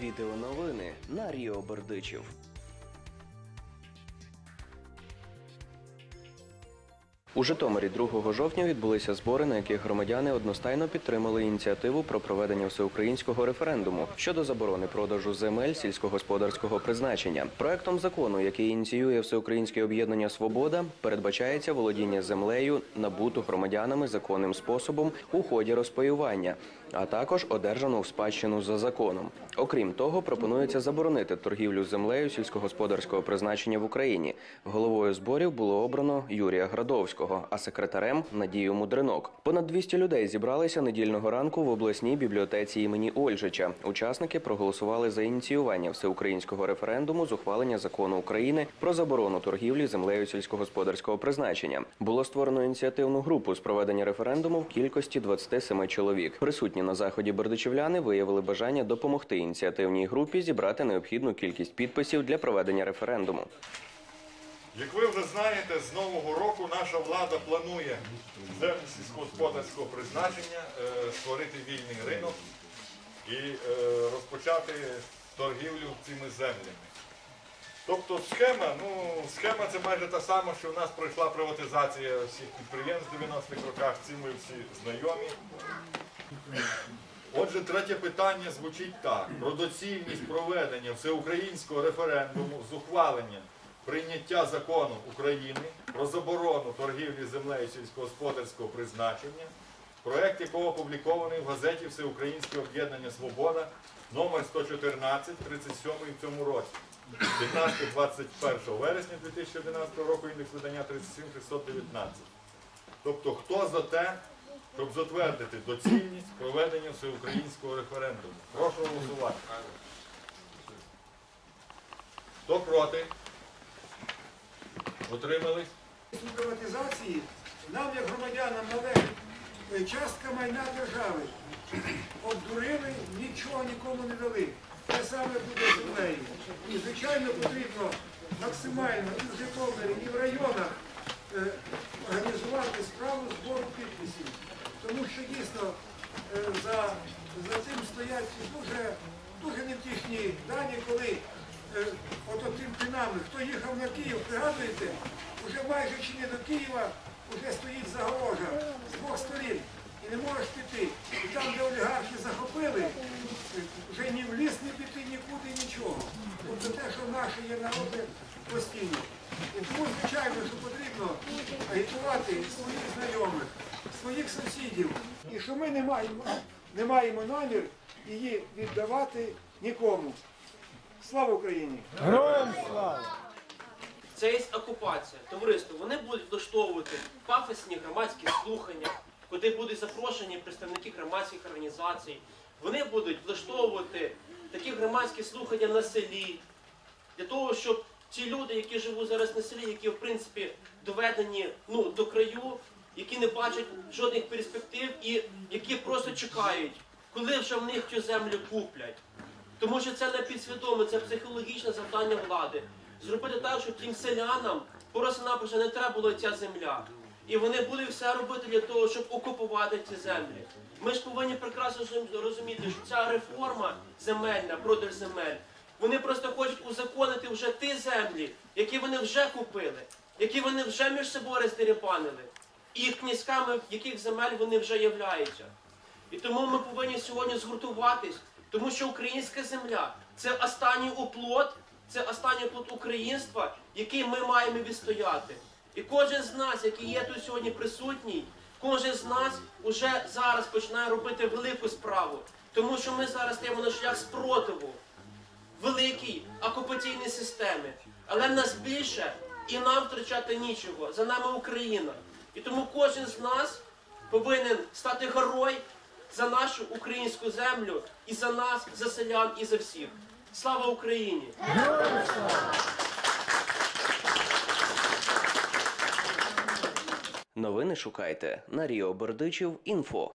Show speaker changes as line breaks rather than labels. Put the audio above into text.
Відеоновини на Ріо Бердичів. У Житомирі 2 жовтня відбулися збори, на яких громадяни одностайно підтримали ініціативу про проведення всеукраїнського референдуму щодо заборони продажу земель сільськогосподарського призначення. Проектом закону, який ініціює всеукраїнське об'єднання Свобода, передбачається володіння землею, набуту громадянами законним способом у ході розпаювання, а також одержану в спадщину за законом. Окрім того, пропонується заборонити торгівлю землею сільськогосподарського призначення в Україні. Головою зборів було обрано Юрія Градовського, а секретарем Надію Мудринок. Понад 200 людей зібралися недільного ранку в обласній бібліотеці імені Ольжича. Учасники проголосували за ініціювання всеукраїнського референдуму з ухвалення закону України про заборону торгівлі землею сільськогосподарського призначення. Було створено ініціативну групу з проведення референдуму в кількості 27 чоловік. Присутні на заході бердичівляни виявили бажання допомогти ініціативній групі зібрати необхідну кількість підписів для проведення референдуму.
Як ви вже знаєте, з нового року наша влада планує землі сільськогосподарського призначення е, створити вільний ринок і е, розпочати торгівлю цими землями. Тобто схема, ну, схема це майже та сама, що в нас пройшла приватизація всіх підприємств в 90-х роках, цим ми всі знайомі. Отже, третє питання звучить так: про доцільність проведення всеукраїнського референдуму з ухваленням прийняття закону України про заборону торгівлі землею сільськогосподарського призначення, проект якого опублікований в газеті Всеукраїнське об'єднання Свобода номер 114, 37 в цьому році. 15-21 вересня 2011 року індекс видання 37619. Тобто, хто за те, щоб затвердити доцільність проведення всеукраїнського референдуму? Прошу голосувати. Хто проти? Утримались?
Після приватизації нам, як громадянам, належить е, частка майна держави. Обдурили, нічого нікому не дали. Те саме буде землею. І, звичайно, потрібно максимально і в Житомирі, і в районах е, організувати справу збору підписів. Тому що дійсно е, за, за цим стоять дуже, дуже невтішні дані, коли е, от тим пінами, хто їхав на Київ, пригадуєте, вже майже чи не до Києва, вже стоїть загорожа з двох сторін. І не можеш піти. І там, де олігархи захопили, вже ні в ліс не піти, нікуди, нічого. Тобто те, що наше є народи постійно. І тому, звичайно, що потрібно агітувати своїх знайомих, своїх сусідів. І що ми не маємо, не маємо намір її віддавати нікому. Слава Україні!
Це є окупація. Товариство, вони будуть влаштовувати пафосні громадські слухання, куди будуть запрошені представники громадських організацій. Вони будуть влаштовувати такі громадські слухання на селі, для того, щоб ті люди, які живуть зараз на селі, які в принципі доведені ну, до краю, які не бачать жодних перспектив і які просто чекають, коли вже в них цю землю куплять. Тому що це не підсвідоме, це психологічне завдання влади. Зробити так, щоб тим селянам просто-напросто не треба була ця земля. І вони будуть все робити для того, щоб окупувати ці землі. Ми ж повинні прекрасно розуміти, що ця реформа земельна, продаж земель, вони просто хочуть узаконити вже ті землі, які вони вже купили, які вони вже між собою роздерепанили, і князьками яких земель вони вже являються. І тому ми повинні сьогодні згуртуватись, тому що українська земля це останній оплот, це останній оплот українства, який ми маємо відстояти. І кожен з нас, який є тут сьогодні присутній, кожен з нас уже зараз починає робити велику справу, тому що ми зараз стаємо на шлях спротиву великій окупаційній системі. Але нас більше і нам втрачати нічого. За нами Україна. І тому кожен з нас повинен стати герой за нашу українську землю і за нас, за селян, і за всіх. Слава Україні!
Новини шукайте на Ріо Бердичів. Інфо.